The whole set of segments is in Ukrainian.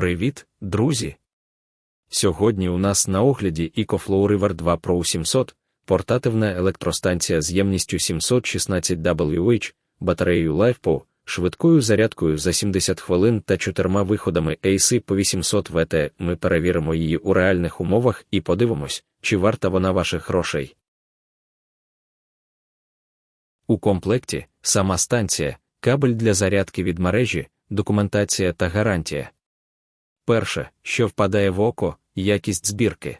Привіт, друзі! Сьогодні у нас на огляді EcoFlow River 2 Pro 700, портативна електростанція з ємністю 716 WH, батареєю LiFePo, швидкою зарядкою за 70 хвилин та чотирма виходами AC по 800 Вт. Ми перевіримо її у реальних умовах і подивимось, чи варта вона ваших грошей. У комплекті сама станція, кабель для зарядки від мережі, документація та гарантія. Перше, що впадає в око, якість збірки.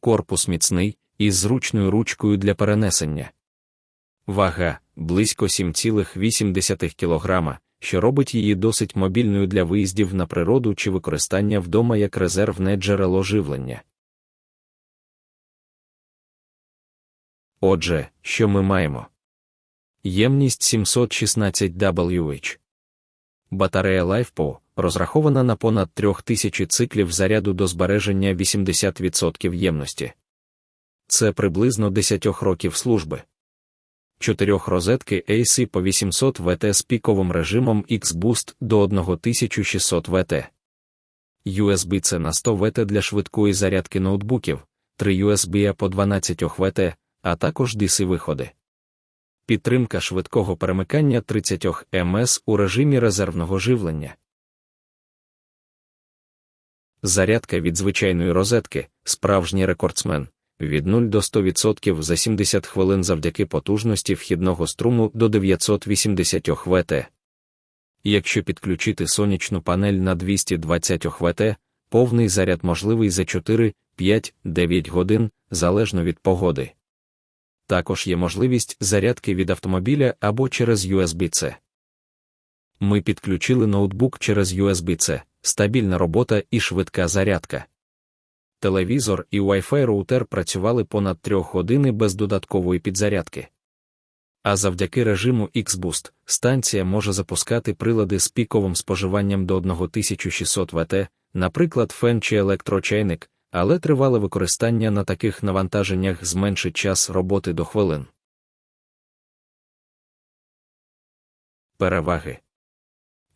Корпус міцний із зручною ручкою для перенесення. Вага близько 7,8 кг, що робить її досить мобільною для виїздів на природу чи використання вдома як резервне джерело живлення. Отже, що ми маємо? Ємність 716 WH. Батарея LiFePo розрахована на понад 3000 циклів заряду до збереження 80% ємності. Це приблизно 10 років служби. Чотирьох розетки AC по 800 Вт з піковим режимом X-Boost до 1600 Вт. USB-C на 100 Вт для швидкої зарядки ноутбуків, 3 USB по 12 Вт, а також DC-виходи. Підтримка швидкого перемикання 30 МС у режимі резервного живлення. Зарядка від звичайної розетки, справжній рекордсмен, від 0 до 100% за 70 хвилин завдяки потужності вхідного струму до 980 Вт. Якщо підключити сонячну панель на 220 Вт, повний заряд можливий за 4, 5, 9 годин залежно від погоди. Також є можливість зарядки від автомобіля або через USB-C. Ми підключили ноутбук через USB-C, стабільна робота і швидка зарядка. Телевізор і Wi-Fi роутер працювали понад 3 години без додаткової підзарядки. А завдяки режиму X-Boost станція може запускати прилади з піковим споживанням до 1600 Вт, наприклад, фен чи електрочайник, але тривале використання на таких навантаженнях зменшить час роботи до хвилин. Переваги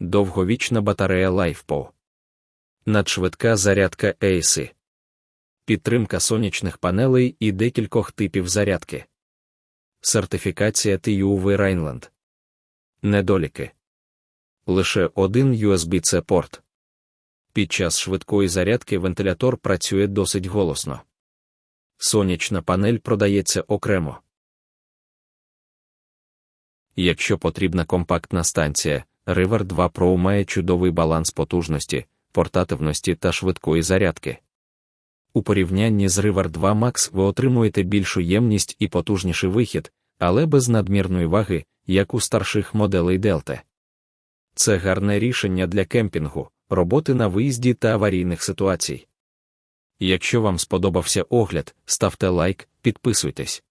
довговічна батарея LifePo, надшвидка зарядка AC, підтримка сонячних панелей і декількох типів зарядки, сертифікація TUV Rhineland. Недоліки лише один USB-C порт. Під час швидкої зарядки вентилятор працює досить голосно. Сонячна панель продається окремо. Якщо потрібна компактна станція, River 2 Pro має чудовий баланс потужності, портативності та швидкої зарядки. У порівнянні з River 2 Max ви отримуєте більшу ємність і потужніший вихід, але без надмірної ваги, як у старших моделей Delta. Це гарне рішення для кемпінгу, роботи на виїзді та аварійних ситуацій. Якщо вам сподобався огляд, ставте лайк, підписуйтесь.